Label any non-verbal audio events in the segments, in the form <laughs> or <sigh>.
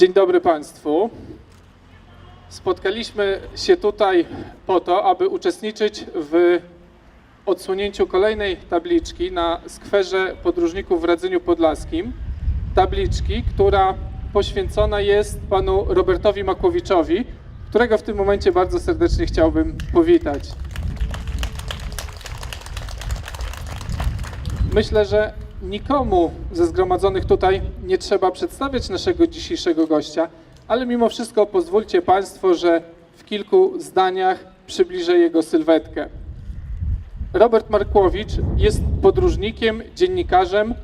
Dzień dobry Państwu. Spotkaliśmy się tutaj po to, aby uczestniczyć w odsłonięciu kolejnej tabliczki na skwerze podróżników w Radzeniu Podlaskim. Tabliczki, która poświęcona jest panu Robertowi Makłowiczowi, którego w tym momencie bardzo serdecznie chciałbym powitać. Myślę, że nikomu ze zgromadzonych tutaj nie trzeba przedstawiać naszego dzisiejszego gościa, ale mimo wszystko pozwólcie Państwo, że w kilku zdaniach przybliżę jego sylwetkę. Robert Markłowicz jest podróżnikiem, dziennikarzem,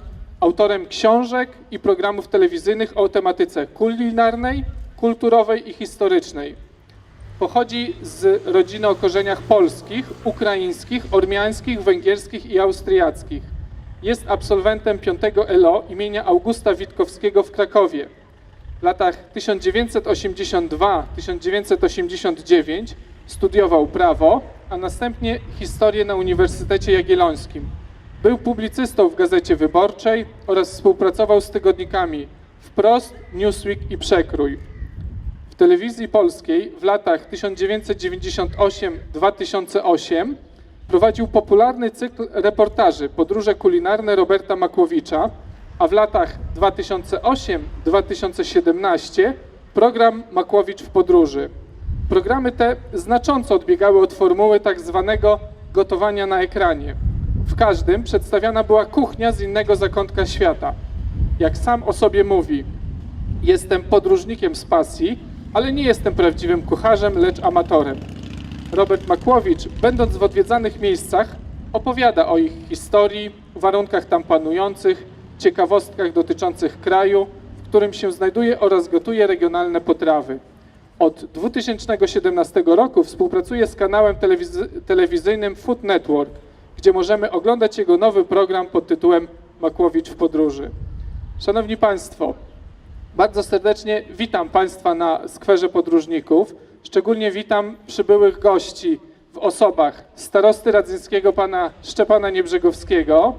autorem książek i programów telewizyjnych o tematyce kulinarnej, kulturowej i historycznej. Pochodzi z rodziny o korzeniach polskich, ukraińskich, ormiańskich, węgierskich i austriackich. Jest absolwentem 5 ELO imienia Augusta Witkowskiego w Krakowie. W latach 1982-1989 studiował prawo, a następnie historię na Uniwersytecie Jagiellońskim. Był publicystą w Gazecie Wyborczej oraz współpracował z tygodnikami Wprost, Newsweek i Przekrój. W telewizji polskiej w latach 1998-2008 prowadził popularny cykl reportaży Podróże kulinarne Roberta Makłowicza, a w latach 2008-2017 program Makłowicz w podróży. Programy te znacząco odbiegały od formuły tak zwanego gotowania na ekranie. W każdym przedstawiana była kuchnia z innego zakątka świata. Jak sam o sobie mówi, jestem podróżnikiem z pasji, ale nie jestem prawdziwym kucharzem, lecz amatorem. Robert Makłowicz, będąc w odwiedzanych miejscach, opowiada o ich historii, warunkach tam panujących, ciekawostkach dotyczących kraju, w którym się znajduje oraz gotuje regionalne potrawy. Od 2017 roku współpracuje z kanałem telewizy- telewizyjnym Food Network, gdzie możemy oglądać jego nowy program pod tytułem Makłowicz w podróży. Szanowni Państwo, bardzo serdecznie witam Państwa na skwerze podróżników. Szczególnie witam przybyłych gości w osobach starosty radzyńskiego pana Szczepana Niebrzegowskiego.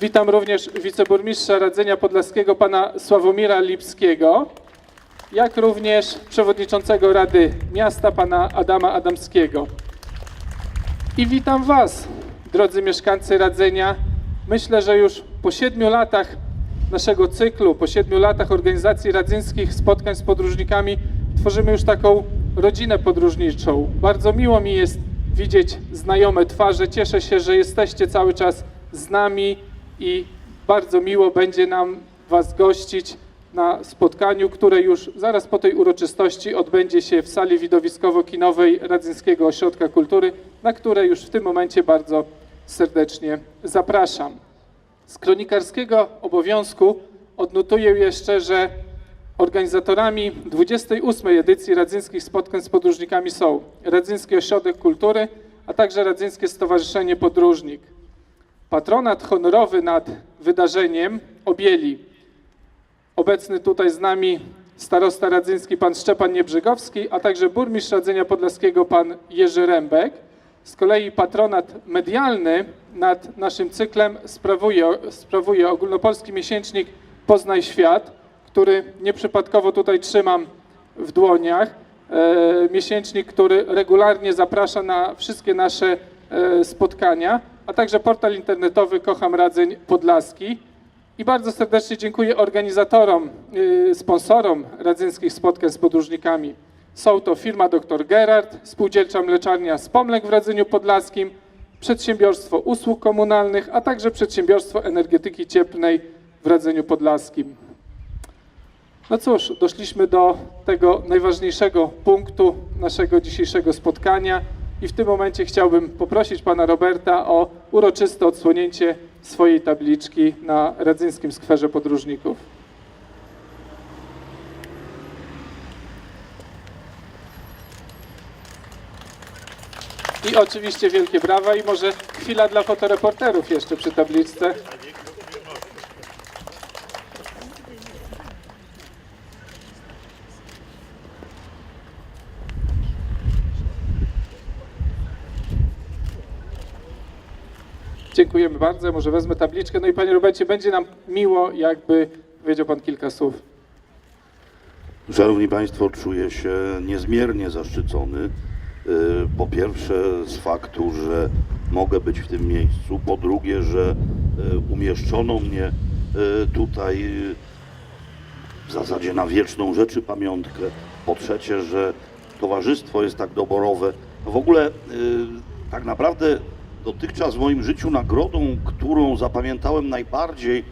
Witam również wiceburmistrza Radzenia Podlaskiego pana Sławomira Lipskiego, jak również przewodniczącego Rady Miasta pana Adama Adamskiego. I witam Was, drodzy mieszkańcy Radzenia. Myślę, że już po siedmiu latach naszego cyklu, po siedmiu latach organizacji radzyńskich spotkań z podróżnikami, tworzymy już taką rodzinę podróżniczą. Bardzo miło mi jest widzieć znajome twarze. Cieszę się, że jesteście cały czas z nami i bardzo miło będzie nam Was gościć na spotkaniu, które już zaraz po tej uroczystości odbędzie się w sali widowiskowo-kinowej Radzyńskiego Ośrodka Kultury, na które już w tym momencie bardzo serdecznie zapraszam. Z kronikarskiego obowiązku odnotuję jeszcze, że organizatorami 28. edycji Radzyńskich Spotkań z Podróżnikami są Radzyński Ośrodek Kultury, a także Radzyńskie Stowarzyszenie Podróżnik. Patronat honorowy nad wydarzeniem objęli obecny tutaj z nami starosta radzyński pan Szczepan Niebrzegowski, a także burmistrz Radzenia Podlaskiego pan Jerzy Rębek. Z kolei patronat medialny nad naszym cyklem sprawuje, sprawuje ogólnopolski miesięcznik Poznaj Świat, który nieprzypadkowo tutaj trzymam w dłoniach. E, miesięcznik, który regularnie zaprasza na wszystkie nasze e, spotkania, a także portal internetowy Kocham Radzeń Podlaski. I bardzo serdecznie dziękuję organizatorom, yy, sponsorom radzyńskich spotkań z podróżnikami. Są to firma Dr. Gerard, Spółdzielcza Mleczarnia Spomlek w Radzeniu Podlaskim, Przedsiębiorstwo Usług Komunalnych, a także Przedsiębiorstwo Energetyki Cieplnej w Radzeniu Podlaskim. No cóż, doszliśmy do tego najważniejszego punktu naszego dzisiejszego spotkania i w tym momencie chciałbym poprosić pana Roberta o uroczyste odsłonięcie swojej tabliczki na Radzyńskim Skwerze Podróżników. I oczywiście wielkie brawa i może chwila dla fotoreporterów jeszcze przy tabliczce. Dziękujemy bardzo. Może wezmę tabliczkę. No i panie Robercie, będzie nam miło, jakby powiedział Pan kilka słów. Szanowni Państwo, czuję się niezmiernie zaszczycony. Y, Po pierwsze z faktu, że mogę być w tym miejscu. Po drugie, że y, umieszczono mnie y, tutaj w zasadzie na wieczną rzeczy pamiątkę. Po trzecie, że towarzystwo jest tak doborowe. W ogóle tak naprawdę dotychczas w moim życiu nagrodą, którą zapamiętałem najbardziej,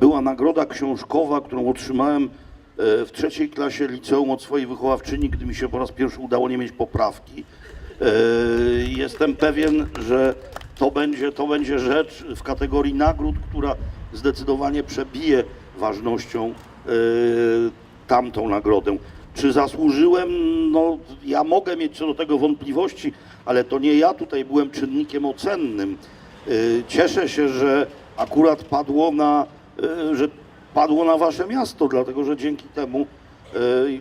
była nagroda książkowa, którą otrzymałem w trzeciej klasie liceum od swojej wychowawczyni, gdy mi się po raz pierwszy udało nie mieć poprawki. E, Jestem pewien, że to będzie, to będzie rzecz w kategorii nagród, która zdecydowanie przebije ważnością e, tamtą nagrodę. Czy zasłużyłem? No, ja mogę mieć co do tego wątpliwości, ale to nie ja tutaj byłem czynnikiem ocennym. Cieszę się, że akurat padło na, że padło na wasze miasto, dlatego że dzięki temu, y,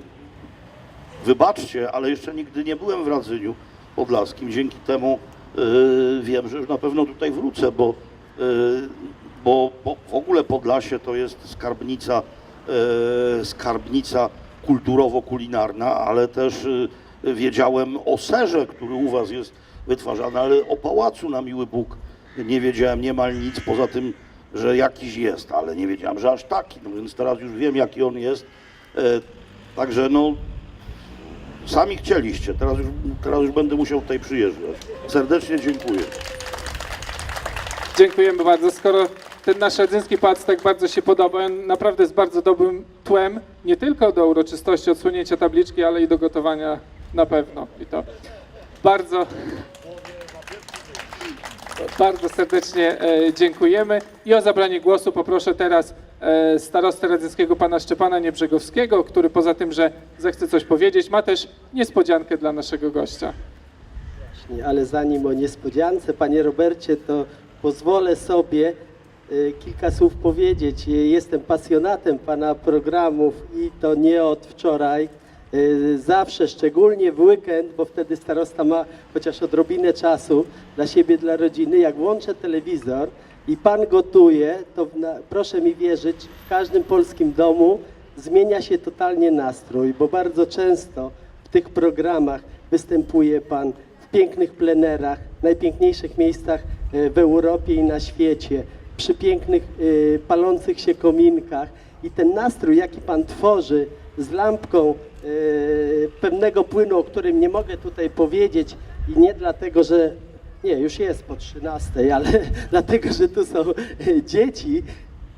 wybaczcie, ale jeszcze nigdy nie byłem w Radzyniu Podlaskim. Dzięki temu y, wiem, że już na pewno tutaj wrócę, bo, y, bo, bo w ogóle Podlasie to jest skarbnica, y, skarbnica kulturowo-kulinarna, ale też y, wiedziałem o serze, który u was jest wytwarzany, ale o pałacu na miły Bóg nie wiedziałem niemal nic, poza tym, że jakiś jest, ale nie wiedziałem, że aż taki, no więc teraz już wiem, jaki on jest. E, Także no, sami chcieliście, teraz już, teraz już będę musiał tutaj przyjeżdżać. Serdecznie dziękuję. Dziękujemy bardzo. Skoro ten nasz radzyński pałac tak bardzo się podoba, on naprawdę jest bardzo dobrym tłem, nie tylko do uroczystości odsłonięcia tabliczki, ale i do gotowania na pewno. I to bardzo, bardzo serdecznie e, dziękujemy. I o zabranie głosu poproszę teraz e, starostę radzyńskiego pana Szczepana Niebrzegowskiego, który poza tym, że zechce coś powiedzieć, ma też niespodziankę dla naszego gościa. Właśnie, Ale zanim o niespodziance, panie Robercie, to pozwolę sobie y, kilka słów powiedzieć. Jestem pasjonatem pana programów i to nie od wczoraj. Y, Zawsze, szczególnie w weekend, bo wtedy starosta ma chociaż odrobinę czasu dla siebie, dla rodziny. Jak włączę telewizor i pan gotuje, to na, proszę mi wierzyć, w każdym polskim domu zmienia się totalnie nastrój, bo bardzo często w tych programach występuje pan w pięknych plenerach, najpiękniejszych miejscach e, w Europie i na świecie, przy pięknych e, palących się kominkach i ten nastrój, jaki pan tworzy z lampką pewnego płynu, o którym nie mogę tutaj powiedzieć i nie dlatego, że nie, już jest po 13, ale <laughs> dlatego, że tu są e, <laughs> dzieci,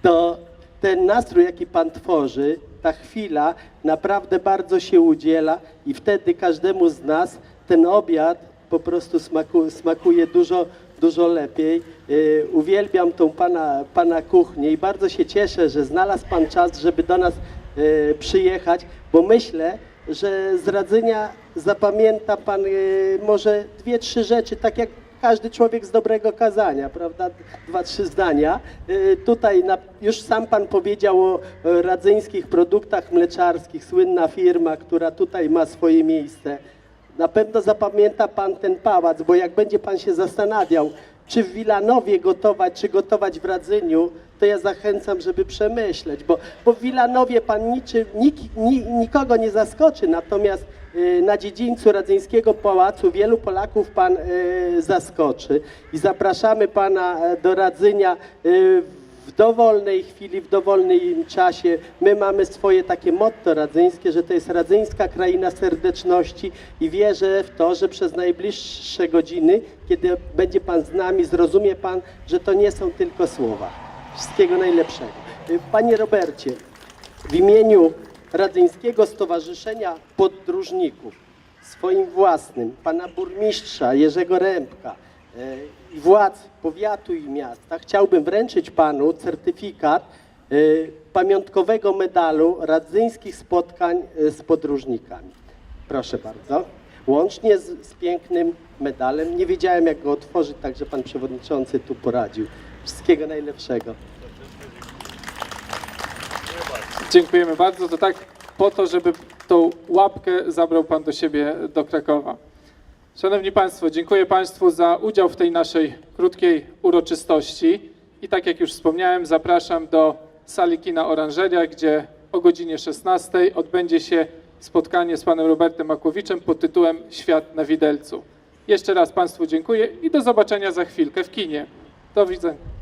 to ten nastrój, jaki Pan tworzy, ta chwila naprawdę bardzo się udziela i wtedy każdemu z nas ten obiad po prostu smaku, smakuje dużo, dużo lepiej. Yy, uwielbiam tą pana, pana kuchnię i bardzo się cieszę, że znalazł Pan czas, żeby do nas yy, przyjechać, bo myślę, że z Radzenia zapamięta Pan yy, może dwie, trzy rzeczy, tak jak każdy człowiek z dobrego kazania, prawda? Dwa, trzy zdania. Y, Tutaj na, już sam Pan powiedział o radzyńskich produktach mleczarskich, słynna firma, która tutaj ma swoje miejsce. Na pewno zapamięta Pan ten pałac, bo jak będzie Pan się zastanawiał, czy w Wilanowie gotować, czy gotować w Radzyniu, to ja zachęcam, żeby przemyśleć, bo, bo w Wilanowie Pan niczym, nik, ni, nikogo nie zaskoczy, natomiast y, na dziedzińcu Radzyńskiego Pałacu wielu Polaków Pan y, zaskoczy. I zapraszamy Pana e, do Radzynia y, w dowolnej chwili, w dowolnym czasie. My mamy swoje takie motto radzyńskie, że to jest radzyńska kraina serdeczności i wierzę w to, że przez najbliższe godziny, kiedy będzie Pan z nami, zrozumie Pan, że to nie są tylko słowa. Wszystkiego najlepszego. Y, Panie Robercie, w imieniu Radzyńskiego Stowarzyszenia Podróżników, swoim własnym, pana burmistrza Jerzego Rębka i władz powiatu i miasta chciałbym wręczyć panu certyfikat e, pamiątkowego medalu radzyńskich spotkań e, z podróżnikami. Proszę bardzo. Łącznie z, z pięknym medalem. Nie wiedziałem jak go otworzyć, także pan przewodniczący tu poradził. Wszystkiego najlepszego. Dziękujemy bardzo. To tak po to, żeby tą łapkę zabrał Pan do siebie do Krakowa. Szanowni Państwo, dziękuję Państwu za udział w tej naszej krótkiej uroczystości. I tak jak już wspomniałem, zapraszam do sali kina Oranżeria, gdzie o godzinie 16 odbędzie się spotkanie z panem Robertem Makłowiczem pod tytułem Świat na widelcu. Jeszcze raz Państwu dziękuję i do zobaczenia za chwilkę w kinie. Do widzenia.